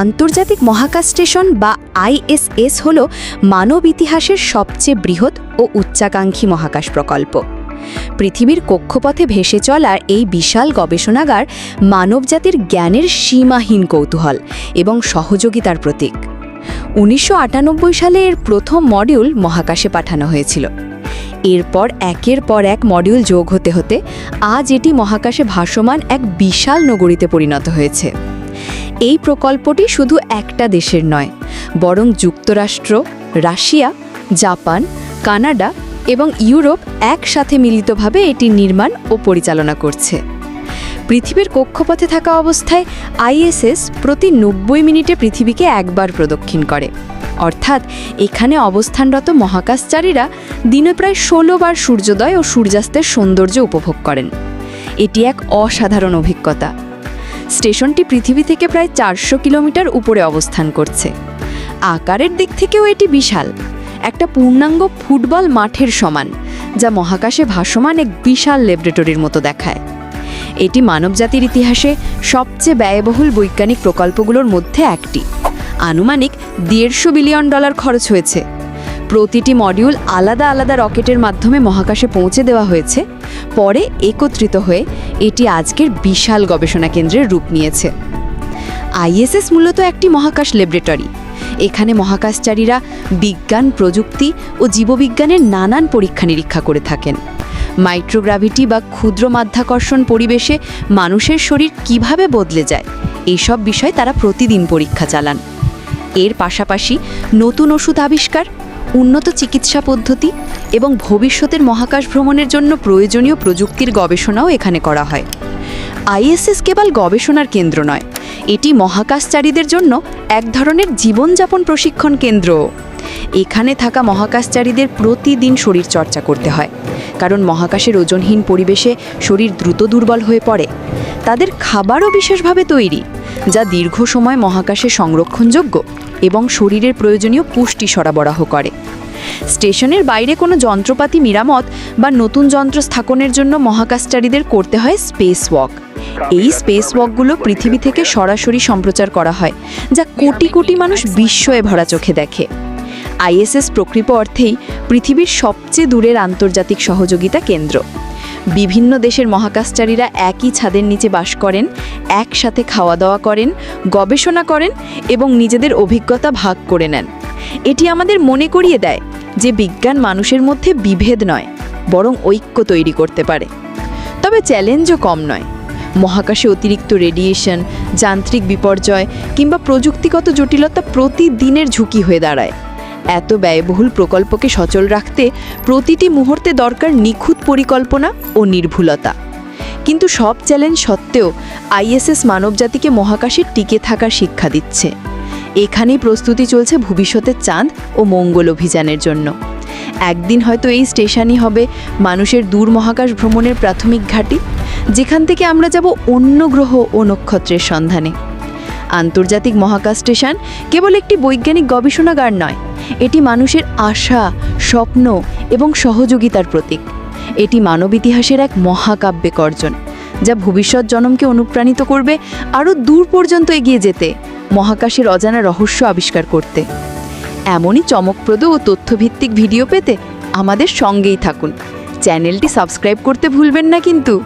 আন্তর্জাতিক মহাকাশ স্টেশন বা আইএসএস হল মানব ইতিহাসের সবচেয়ে বৃহৎ ও উচ্চাকাঙ্ক্ষী মহাকাশ প্রকল্প। পৃথিবীর কক্ষপথে ভেসে চলার এই বিশাল গবেষণাগার মানবজাতির জ্ঞানের সীমাহীন কৌতূহল এবং সহযোগিতার প্রতীক। উনিশশো আটানব্বই সালে এর প্রথম মডিউল মহাকাশে পাঠানো হয়েছিল। এরপর একের পর এক মডিউল যোগ হতে হতে আজ এটি মহাকাশে ভাসমান এক বিশাল নগরীতে পরিণত হয়েছে। এই প্রকল্পটি শুধু একটা দেশের নয়, বরং যুক্তরাষ্ট্র, রাশিয়া, জাপান, কানাডা এবং ইউরোপ একসাথে মিলিতভাবে এটি নির্মাণ ও পরিচালনা করছে। পৃথিবীর কক্ষপথে থাকা অবস্থায় আইএসএস প্রতি নব্বই মিনিটে পৃথিবীকে একবার প্রদক্ষিণ করে। অর্থাৎ এখানে অবস্থানরত মহাকাশচারীরা দিনে প্রায় ষোলো বার সূর্যোদয় ও সূর্যাস্তের সৌন্দর্য উপভোগ করেন। এটি এক অসাধারণ অভিজ্ঞতা। স্টেশনটি পৃথিবী থেকে প্রায় চারশো কিলোমিটার উপরে অবস্থান করছে। আকারের দিক থেকেও এটি বিশাল। একটা পূর্ণাঙ্গ ফুটবল মাঠের সমান, যা মহাকাশে ভাসমান এক বিশাল ল্যাবরেটরির মতো দেখায়। এটি মানবজাতির ইতিহাসে সবচেয়ে ব্যয়বহুল বৈজ্ঞানিক প্রকল্পগুলোর মধ্যে একটি। আনুমানিক দেড়শো বিলিয়ন ডলার খরচ হয়েছে। প্রতিটি মডিউল আলাদা আলাদা রকেটের মাধ্যমে মহাকাশে পৌঁছে দেওয়া হয়েছে। পরে একত্রিত হয়ে এটি আজকের বিশাল গবেষণা কেন্দ্রের রূপ নিয়েছে। আইএসএস মূলত একটি মহাকাশ ল্যাবরেটরি। এখানে মহাকাশচারীরা বিজ্ঞান, প্রযুক্তি ও জীববিজ্ঞানের নানান পরীক্ষা নিরীক্ষা করে থাকেন। মাইক্রোগ্রাভিটি বা ক্ষুদ্র মাধ্যাকর্ষণ পরিবেশে মানুষের শরীর কীভাবে বদলে যায় এইসব বিষয় তারা প্রতিদিন পরীক্ষা চালান। এর পাশাপাশি নতুন ওষুধ আবিষ্কার উন্নত চিকিৎসা পদ্ধতি এবং ভবিষ্যতের মহাকাশ ভ্রমণের জন্য প্রয়োজনীয় প্রযুক্তির গবেষণাও এখানে করা হয়। আইএসএস কেবল গবেষণার কেন্দ্র নয়, এটি মহাকাশচারীদের জন্য এক ধরনের জীবনযাপন প্রশিক্ষণ কেন্দ্র এখানে থাকা মহাকাশচারীদের প্রতিদিন শরীর চর্চা করতে হয়, কারণ মহাকাশের ওজনহীন পরিবেশে শরীর দ্রুত দুর্বল হয়ে পড়ে। তাদের খাবারও বিশেষভাবে তৈরি। যা দীর্ঘ সময় মহাকাশে সংরক্ষণযোগ্য এবং শরীরের প্রয়োজনীয় পুষ্টি সরবরাহ করে। স্টেশনের বাইরে কোনো যন্ত্রপাতি মেরামত বা নতুন যন্ত্র স্থাপনের জন্য মহাকাশচারীদের করতে হয় স্পেস ওয়াক এই স্পেস ওয়াকগুলো পৃথিবী থেকে সরাসরি সম্প্রচার করা হয়, যা কোটি কোটি মানুষ বিস্ময়ে ভরা চোখে দেখে। আইএসএস প্রকৃত অর্থেই পৃথিবীর সবচেয়ে দূরের আন্তর্জাতিক সহযোগিতা কেন্দ্র। বিভিন্ন দেশের মহাকাশচারীরা একই ছাদের নিচে বাস করেন, একসাথে খাওয়া দাওয়া করেন, গবেষণা করেন এবং নিজেদের অভিজ্ঞতা ভাগ করে নেন। এটি আমাদের মনে করিয়ে দেয় যে বিজ্ঞান মানুষের মধ্যে বিভেদ নয়, বরং ঐক্য তৈরি করতে পারে। তবে চ্যালেঞ্জও কম নয়। মহাকাশে অতিরিক্ত রেডিয়েশন, যান্ত্রিক বিপর্যয় কিংবা প্রযুক্তিগত জটিলতা প্রতিদিনের ঝুঁকি হয়ে দাঁড়ায়। এত ব্যয়বহুল প্রকল্পকে সচল রাখতে প্রতিটি মুহূর্তে দরকার নিখুঁত পরিকল্পনা ও নির্ভুলতা। কিন্তু সব চ্যালেঞ্জ সত্ত্বেও আইএসএস মানবজাতিকে মহাকাশে টিকে থাকার শিক্ষা দিচ্ছে। এখানেই প্রস্তুতি চলছে ভবিষ্যতের চাঁদ ও মঙ্গল অভিযানের জন্য। একদিন হয়তো এই স্টেশনই হবে মানুষের দূর মহাকাশ ভ্রমণের প্রাথমিক ঘাঁটি, যেখান থেকে আমরা যাব অন্য গ্রহ ও নক্ষত্রের সন্ধানে। আন্তর্জাতিক মহাকাশ স্টেশন কেবল একটি বৈজ্ঞানিক গবেষণাগার নয় এটি মানুষের আশা, স্বপ্ন এবং সহযোগিতার প্রতীক। এটি মানব ইতিহাসের এক মহাকাব্যিক অর্জন, যা ভবিষ্যৎ জনমকে অনুপ্রাণিত করবে আরও দূর পর্যন্ত এগিয়ে যেতে, মহাকাশের অজানা রহস্য আবিষ্কার করতে। এমনই চমকপ্রদ ও তথ্যভিত্তিক ভিডিও পেতে আমাদের সঙ্গেই থাকুন। চ্যানেলটি সাবস্ক্রাইব করতে ভুলবেন না কিন্তু।